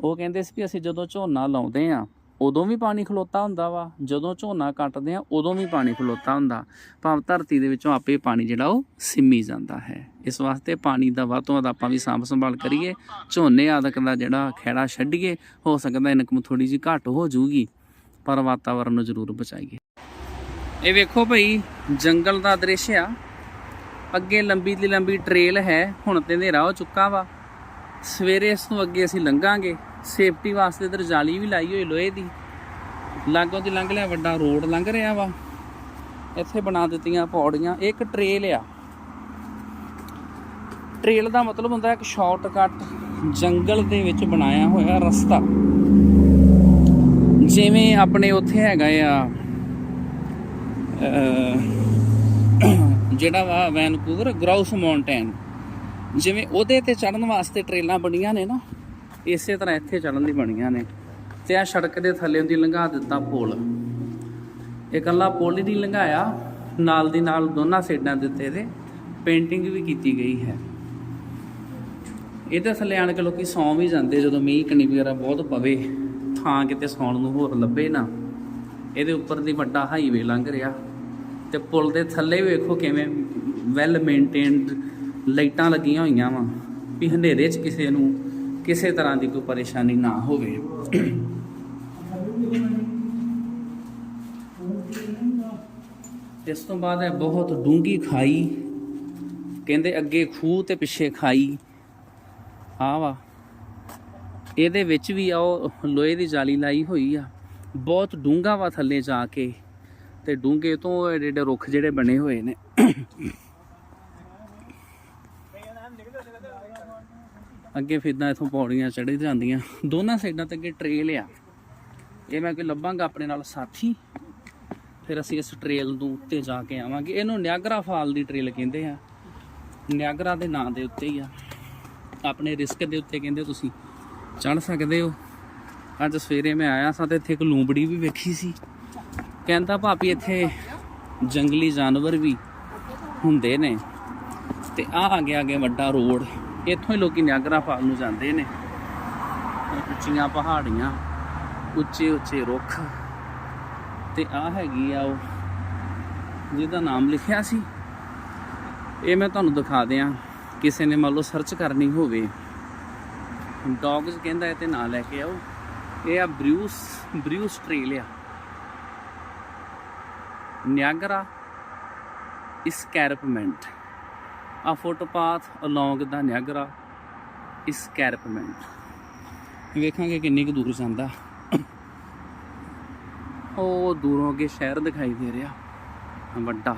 ਉਹ ਕਹਿੰਦੇ ਸੀ ਵੀ ਅਸੀਂ ਜਦੋਂ ਝੋਨਾ ਲਾਉਂਦੇ ਆ, ਉਦੋਂ ਵੀ ਪਾਣੀ ਖਲੋਤਾ ਹੁੰਦਾ ਵਾ। ਜਦੋਂ ਝੋਨਾ ਕੱਟਦੇ ਆ, ਉਦੋਂ ਵੀ ਪਾਣੀ ਖਲੋਤਾ ਹੁੰਦਾ। ਭਾਵ ਧਰਤੀ ਦੇ ਵਿੱਚੋਂ ਆਪੇ ਪਾਣੀ ਜਿਹੜਾ ਉਹ ਸਿੰਮੀ ਜਾਂਦਾ ਹੈ। ਇਸ ਵਾਸਤੇ ਪਾਣੀ ਦਾ ਵੱਧ ਤੋਂ ਵੱਧ ਆਪਾਂ ਵੀ ਸਾਂਭ ਸੰਭਾਲ ਕਰੀਏ। ਝੋਨੇ ਆਦਿਕ ਦਾ ਜਿਹੜਾ ਖੇੜਾ ਛੱਡੀਏ, ਹੋ ਸਕਦਾ ਇਨਕਮ ਥੋੜੀ ਜਿਹੀ ਘੱਟ ਹੋ ਜਾਊਗੀ, ਪਰ ਵਾਤਾਵਰਨ ਨੂੰ ਜ਼ਰੂਰ ਬਚਾਈਏ। ਇਹ ਵੇਖੋ ਭਾਈ, ਜੰਗਲ ਦਾ ਦ੍ਰਿਸ਼ ਆ। ਅੱਗੇ ਲੰਬੀ ਦੀ ਲੰਬੀ ਟ੍ਰੇਲ ਹੈ, ਹੁਣ ਤੇ ਹਨੇਰਾ ਹੋ ਚੁੱਕਾ ਵਾ। ਸਵੇਰੇ ਇਸ ਤੋਂ ਅੱਗੇ ਅਸੀਂ ਲੰਘਾਂਗੇ। ਸੇਫਟੀ ਵਾਸਤੇ ਇਧਰ ਜਾਲੀ ਵੀ ਲਾਈ ਹੋਈ ਲੋਹੇ ਦੀ। ਲਾਗੋਂ ਦੀ ਲੰਘ ਲਿਆ, ਵੱਡਾ ਰੋਡ ਲੰਘ ਰਿਹਾ ਵਾ। ਇੱਥੇ ਬਣਾ ਦਿੱਤੀਆਂ ਪੌੜੀਆਂ। ਇਹ ਇੱਕ ਟ੍ਰੇਲ ਆ। ਟ੍ਰੇਲ ਦਾ ਮਤਲਬ ਹੁੰਦਾ ਇੱਕ ਸ਼ਾਰਟਕਟ ਜੰਗਲ ਦੇ ਵਿੱਚ ਬਣਾਇਆ ਹੋਇਆ ਰਸਤਾ। ਜਿਵੇਂ ਆਪਣੇ ਉੱਥੇ ਹੈਗਾ ਆ ਜਿਹੜਾ ਵਾ ਵੈਨਕੂਵਰ, ਗਰਾਊਸ ਮਾਉਂਟੇਨ ਜਿਵੇਂ ਉਹਦੇ ਤੇ ਚੜਨ ਵਾਸਤੇ ਟ੍ਰੇਲਾਂ ਬਣੀਆਂ ਨੇ ਨਾ, ਇਸੇ ਤਰ੍ਹਾਂ ਇੱਥੇ ਚੜਨ ਦੀ ਬਣੀਆਂ ਨੇ। ਤੇ ਆ ਸੜਕ ਦੇ ਥੱਲੇ ਦੀ ਲੰਘਾ ਦਿੱਤਾ ਪੁਲ। ਇਹ ਇਕੱਲਾ ਪੁਲ ਹੀ ਨਹੀਂ ਲੰਘਾਇਆ, ਨਾਲ ਦੀ ਨਾਲ ਦੋਨਾਂ ਸਾਈਡਾਂ ਦੇ ਉੱਤੇ ਇਹਦੇ ਪੇਂਟਿੰਗ ਵੀ ਕੀਤੀ ਗਈ ਹੈ। ਇਹਦੇ ਥੱਲੇ ਆਣ ਕੇ ਲੋਕੀ ਸੌਂ ਵੀ ਜਾਂਦੇ ਜਦੋਂ ਮੀਂਹ ਕਣੀ ਵਗੈਰਾ ਬਹੁਤ ਪਵੇ, ਥਾਂ ਕਿਤੇ ਸੌਣ ਨੂੰ ਹੋਰ ਲੱਭੇ ਨਾ। ਇਹਦੇ ਉੱਪਰ ਦੀ ਵੱਡਾ ਹਾਈਵੇ ਲੰਘ ਰਿਹਾ ਤੇ ਪੁਲ ਦੇ ਥੱਲੇ ਵੇਖੋ ਕਿਵੇਂ ਵੈਲ ਮੇਨਟੇਨਡ ਲਾਈਟਾਂ ਲੱਗੀਆਂ ਹੋਈਆਂ ਵਾ, ਵੀ ਹਨੇਰੇ 'ਚ ਕਿਸੇ ਨੂੰ ਕਿਸੇ ਤਰ੍ਹਾਂ ਦੀ ਕੋਈ ਪਰੇਸ਼ਾਨੀ ਨਾ ਹੋਵੇ। ਇਸ ਤੋਂ ਬਾਅਦ ਹੈ ਬਹੁਤ ਡੂੰਗੀ ਖਾਈ, ਕਹਿੰਦੇ ਅੱਗੇ ਖੂਹ ਤੇ ਪਿੱਛੇ ਖਾਈ। ਆ ਵਾ ਇਹਦੇ ਵਿੱਚ ਵੀ ਆ ਉਹ ਲੋਹੇ ਦੀ ਜਾਲੀ ਲਾਈ ਹੋਈ ਆ। ਬਹੁਤ ਡੂੰਘਾ ਵਾ ਥੱਲੇ ਜਾ ਕੇ ਤੇ ਡੂੰਘੇ ਤੋਂ ਐਡੇ ਐਡੇ ਰੁੱਖ ਜਿਹੜੇ ਬਣੇ ਹੋਏ ਨੇ। ਅੱਗੇ ਫਿਰਦਾ ਇਥੋਂ ਪੌੜੀਆਂ ਚੜ੍ਹ ਜਾਂਦੀਆਂ। ਦੋਨਾਂ ਸਾਈਡਾਂ ਤੇ ਅੱਗੇ ਟ੍ਰੇਲ ਆ। ਇਹ ਮੈਂ ਕਿ ਲੱਭਾਂਗਾ ਆਪਣੇ ਨਾਲ ਸਾਥੀ। ਫਿਰ ਅਸੀਂ ਇਸ ਟ੍ਰੇਲ ਨੂੰ ਉੱਤੇ ਜਾ ਕੇ ਆਵਾਂਗੇ। ਇਹਨੂੰ ਨਿਆਗਰਾ ਫਾਲ ਦੀ ਟ੍ਰੇਲ ਕਹਿੰਦੇ ਆ। ਨਿਆਗਰਾ ਦੇ ਨਾਂ ਦੇ ਉੱਤੇ ਹੀ ਆ। ਆਪਣੇ ਰਿਸਕ ਦੇ ਉੱਤੇ ਕਹਿੰਦੇ ਤੁਸੀਂ। ਚੜ ਸਕਦੇ ਹੋ। ਅੱਜ ਸਵੇਰੇ ਮੈਂ ਆਇਆ ਸਾਂ ਤੇ ਇੱਥੇ ਇੱਕ ਲੂੰਬੜੀ ਵੀ ਵੇਖੀ ਸੀ। ਕਹਿੰਦਾ ਭਾਪੀ ਇੱਥੇ ਜੰਗਲੀ ਜਾਨਵਰ ਵੀ ਹੁੰਦੇ ਨੇ। ਤੇ ਆ ਆ ਗਿਆ ਅੱਗੇ ਵੱਡਾ ਰੋਡ, ਇੱਥੋਂ ਹੀ ਲੋਕੀ ਨਿਆਗਰਾ ਫਾਲ ਨੂੰ ਜਾਂਦੇ ਨੇ। ਉੱਚੀਆਂ ਪਹਾੜੀਆਂ, ਉੱਚੇ ਉੱਚੇ ਰੁੱਖ। ਤੇ ਆ ਹੈਗੀ ਆ ਉਹ, ਜਿਹਦਾ ਨਾਮ ਲਿਖਿਆ ਸੀ। ਇਹ ਮੈਂ ਤੁਹਾਨੂੰ ਦਿਖਾ ਦਿਆਂ, ਕਿਸੇ ਨੇ ਮੰਨ ਲਓ ਸਰਚ ਕਰਨੀ ਹੋਵੇ। ਡੌਗਸ ਕਹਿੰਦਾ ਇਹ ਤੇ ਨਾਂ ਲੈ ਕੇ ਆਓ। ਇਹ ਆ ਬ੍ਰਿਊਸ ਬ੍ਰਿਊਸ ਟ੍ਰੇਲ ਆ। ਨਿਆਗਰਾ ਇਸਕੈਰਪਮੈਂਟ ਆ ਫੁੱਟਪਾਥ ਅਲੋਂਗ ਦਾ ਨਿਆਗਰਾ ਇਸਕੈਰਪਮੈਂਟ ਵੇਖਾਂਗੇ ਕਿੰਨੀ ਕੁ ਦੂਰ ਜਾਂਦਾ। ਉਹ ਦੂਰੋਂ ਅੱਗੇ ਸ਼ਹਿਰ ਦਿਖਾਈ ਦੇ ਰਿਹਾ। ਵੱਡਾ।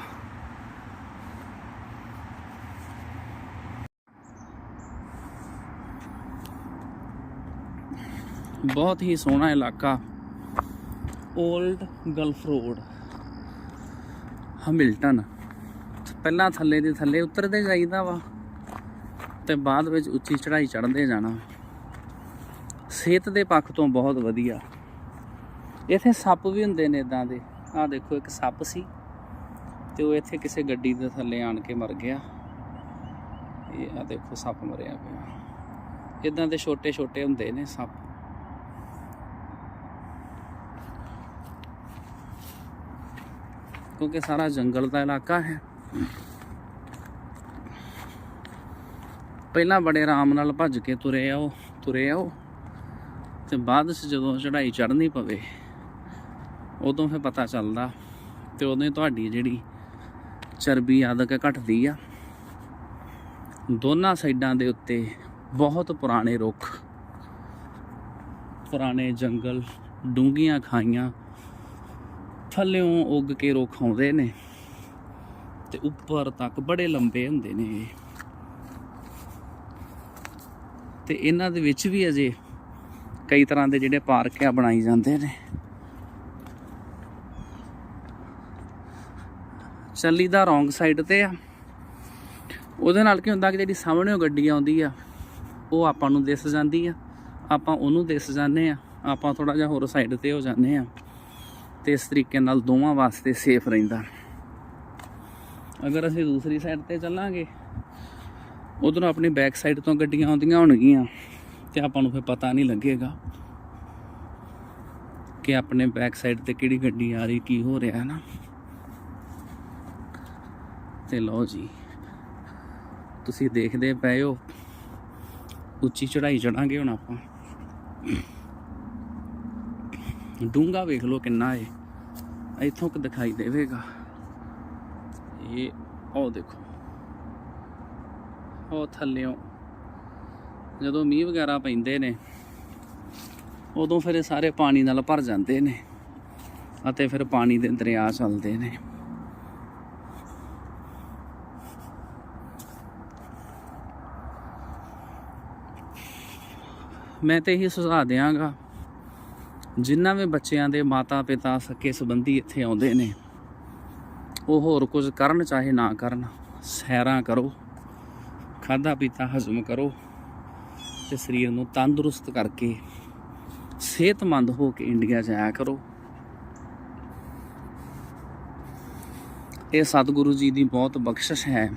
ਬਹੁਤ ਹੀ ਸੋਹਣਾ ਇਲਾਕਾ 올ਡ ਗਲਫ ਰੋਡ ਹਮਿਲਟਨ ਪਹਿਲਾਂ ਥੱਲੇ ਦੇ ਥੱਲੇ ਉਤਰਦੇ ਜਾਈਦਾ ਵਾ ਤੇ ਬਾਅਦ ਵਿੱਚ ਉੱਚੀ ਚੜ੍ਹਾਈ ਚੜ੍ਹਦੇ ਜਾਣਾ। ਸਿਹਤ ਦੇ ਪੱਖ ਤੋਂ ਬਹੁਤ ਵਧੀਆ। ਇੱਥੇ ਸੱਪ ਵੀ ਹੁੰਦੇ ਨੇ ਇਦਾਂ ਦੇ। ਆਹ ਦੇਖੋ, ਇੱਕ ਸੱਪ ਸੀ ਤੇ ਉਹ ਇੱਥੇ ਕਿਸੇ ਗੱਡੀ ਦੇ ਥੱਲੇ ਆਣ ਕੇ ਮਰ ਗਿਆ। ਇਹ ਆ ਦੇਖੋ, ਸੱਪ ਮਰਿਆ ਪਿਆ। ਇਦਾਂ ਦੇ ਛੋਟੇ ਛੋਟੇ ਹੁੰਦੇ ਨੇ ਸੱਪ। ਕਿਉਂਕਿ ਸਾਰਾ ਜੰਗਲ ਦਾ ਇਲਾਕਾ ਹੈ। ਪਹਿਲਾਂ ਬੜੇ ਆਰਾਮ ਨਾਲ ਭੱਜ ਕੇ ਤੁਰੇ ਆਓ ਤੁਰੇ ਆਓ। ਤੇ ਬਾਅਦ ਵਿੱਚ ਜਦੋਂ ਚੜਾਈ ਚੜਨੀ ਪਵੇ, ਉਦੋਂ ਫਿਰ ਪਤਾ ਚੱਲਦਾ ਤੇ ਉਦੋਂ ਤੁਹਾਡੀ ਜਿਹੜੀ ਚਰਬੀ ਆਦਕ ਘਟਦੀ ਆ। ਦੋਨਾਂ ਸਾਈਡਾਂ ਦੇ ਉੱਤੇ ਬਹੁਤ ਪੁਰਾਣੇ ਰੁੱਖ, ਪੁਰਾਣੇ ਜੰਗਲ, ਡੂੰਘੀਆਂ ਖਾਈਆਂ ਥੱਲਿਓਂ ਉੱਗ ਕੇ ਰੁੱਖ ਆਉਂਦੇ ਨੇ ਤੇ ਉੱਪਰ ਤੱਕ ਬੜੇ ਲੰਬੇ ਹੁੰਦੇ ਨੇ ਇਹ। ਤੇ ਇਹਨਾਂ ਦੇ ਵਿੱਚ ਵੀ ਅਜੇ ਕਈ ਤਰ੍ਹਾਂ ਦੇ ਜਿਹੜੇ ਪਾਰਕ ਆ ਬਣਾਈ ਜਾਂਦੇ ਨੇ। ਚੱਲੀ ਦਾ ਰੋਂਗ ਸਾਈਡ ਤੇ ਆ। ਉਹਦੇ ਨਾਲ ਕੀ ਹੁੰਦਾ ਕਿ ਜਿਹੜੀ ਸਾਹਮਣੇ ਗੱਡੀ ਆਉਂਦੀ ਆ, ਉਹ ਆਪਾਂ ਨੂੰ ਦਿਸ ਜਾਂਦੀ ਆ। ਆਪਾਂ ਉਹਨੂੰ ਦਿਸ ਜਾਂਦੇ ਆ। ਆਪਾਂ ਥੋੜਾ ਜਿਹਾ ਹੋਰ ਸਾਈਡ ਤੇ ਹੋ ਜਾਂਦੇ ਆ। ਤੇ ਇਸ ਤਰੀਕੇ ਨਾਲ ਦੋਵਾਂ ਵਾਸਤੇ ਸੇਫ ਰਹਿੰਦਾ। ਅਗਰ ਅਸੀਂ ਦੂਸਰੀ ਸਾਈਡ ਤੇ ਚੱਲਾਂਗੇ, ਉਧਰੋਂ ਆਪਣੀ ਬੈਕ ਸਾਈਡ ਤੋਂ ਗੱਡੀਆਂ ਆਉਂਦੀਆਂ ਹੋਣਗੀਆਂ, ਤੇ ਆਪਾਂ ਨੂੰ ਫਿਰ ਪਤਾ ਨਹੀਂ ਲੱਗੇਗਾ ਕਿ ਆਪਣੇ ਬੈਕ ਸਾਈਡ ਤੇ ਕਿਹੜੀ ਗੱਡੀ ਆ ਰਹੀ, ਕੀ ਹੋ ਰਿਹਾ ਹੈ ਨਾ। ਤੇ ਲਓ ਜੀ, ਤੁਸੀਂ ਦੇਖਦੇ ਪਏ ਹੋ, ਉੱਚੀ ਚੜਾਈ ਚੜਾਂਗੇ ਹੁਣ ਆਪਾਂ। ਡੂੰਗਾ ਵੇਖ ਲਓ ਕਿੰਨਾ ਏ। ਇੱਥੋਂ ਕਿ ਦਿਖਾਈ ਦੇਵੇਗਾ। ਇਹ ਉਹ ਦੇਖੋ। ਉਹ ਥੱਲਿਓਂ। ਜਦੋਂ ਮੀਂਹ ਵਗੈਰਾ ਪੈਂਦੇ ਨੇ, ਉਦੋਂ ਫਿਰ ਇਹ ਸਾਰੇ ਪਾਣੀ ਨਾਲ ਭਰ ਜਾਂਦੇ ਨੇ ਅਤੇ ਫਿਰ ਪਾਣੀ ਦੇ ਦਰਿਆ ਚੱਲਦੇ ਨੇ। ਮੈਂ ਤੇ ਇਹੀ ਸੁਝਾਅ ਦਿਆਂਗਾ ਜਿਨ੍ਹਾਂ ਵੀ ਬੱਚਿਆਂ ਦੇ ਮਾਤਾ ਪਿਤਾ ਸਕੇ ਸੰਬੰਧੀ ਇੱਥੇ ਆਉਂਦੇ ਨੇ, ਉਹ ਹੋਰ ਕੁਝ ਕਰਨ ਚਾਹੇ ਨਾ ਕਰਨ, ਸੈਰਾਂ ਕਰੋ ਖਾਦਾ ਪੀਤਾ ਹਜ਼ਮ ਕਰੋ ਤੇ ਸਰੀਰ ਨੂੰ ਤੰਦਰੁਸਤ ਕਰਕੇ ਸਿਹਤਮੰਦ ਹੋ ਕੇ ਇੰਡੀਆ ਜਾਇਆ ਕਰੋ। ਇਹ ਸਤਿਗੁਰੂ ਜੀ ਦੀ ਬਹੁਤ ਬਖਸ਼ਿਸ਼ ਹੈ।